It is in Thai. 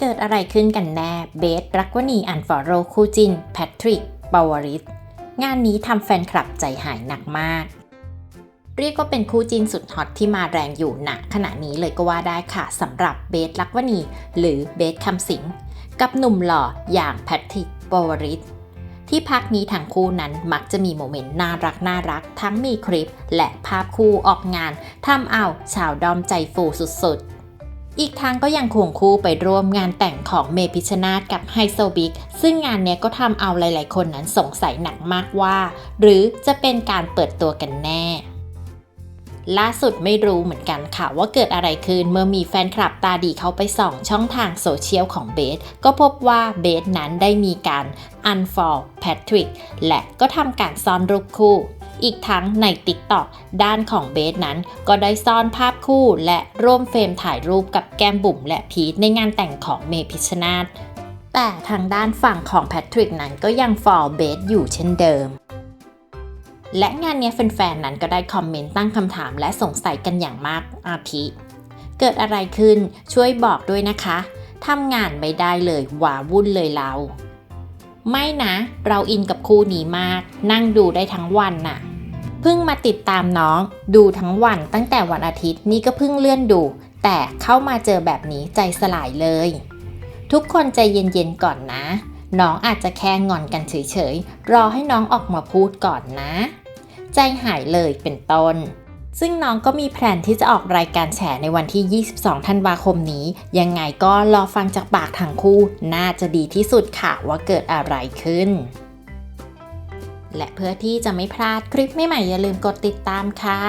เกิดอะไรขึ้นกันแน่เบสรักวณีอันฟอโรคู่จินแพทริกปาวริสงานนี้ทำแฟนคลับใจหายหนักมาก เรียกว่าเป็นคู่จินสุดฮอตที่มาแรงอยู่หนักขณะนี้เลยก็ว่าได้ค่ะสำหรับเบสรักวณีหรือเบสคำสิง กับหนุ่มหล่ออย่างแพทริกปาวริสที่พักนี้ทั้งคู่นั้นมักจะมีโมเมนต์น่ารักน่ารัก ทั้งมีคลิปและภาพคู่ออกงานทำเอาชาวดอมใจฟูสุดๆ อีกทางก็ยังควงคู่ไปร่วมงานแต่งของเมพิชนาธกับไฮโซบิ๊กซึ่งงานนี้ก็ทำเอาหลายๆ คนนั้นสงสัยหนักมากว่า หรือจะเป็นการเปิดตัวกันแน่ ล่าสุดไม่รู้เหมือนกันค่ะว่าเกิดอะไรขึ้นเมื่อมีแฟนคลับตาดีเขาไปส่องช่องทางโซเชียลของเบส ก็พบว่าเบสนั้นได้มีการ unfollow Patrick และก็ทำการซ่อนรูปคู่ อีกทั้งใน TikTok ด้านของเบสนั้น ก็ได้ซ่อนภาพคู่และร่วมเฟรมถ่ายรูปกับแก้มบุ๋มและพีทในงานแต่งของเมพิชนาธแต่ทางด้านฝั่งของแพทริกนั้นก็ยังฟอลเบสอยู่เช่นเดิม และงานนี้แฟนๆนั้นก็ได้คอมเมนต์ตั้งคำถามและสงสัยกันอย่างมากอาทิเกิดอะไรขึ้นช่วยบอกด้วยนะคะทำงานไม่ได้เลยหวาวุ่นเลยเรา ไม่นะ เราอินกับคู่นี้มาก นั่งดูได้ทั้งวันน่ะ เพิ่งมาติดตามน้อง ดูทั้งวันตั้งแต่วันอาทิตย์นี่ก็เพิ่งเลื่อนดู แต่เข้ามาเจอแบบนี้ใจสลายเลย ทุกคนใจเย็นๆก่อนนะ น้องอาจจะแค่งอนกันเฉยๆ รอให้น้องออกมาพูดก่อนนะ ใจหายเลยเป็นต้น ซึ่งน้องก็มีแผนที่จะออกรายการแฉในวันที่ 22 ธันวาคมนี้ ยังไงก็รอฟังจากปากทั้งคู่ น่าจะดีที่สุดค่ะว่าเกิดอะไรขึ้น และเพื่อที่จะไม่พลาดคลิปใหม่ๆอย่าลืมกดติดตามค่ะ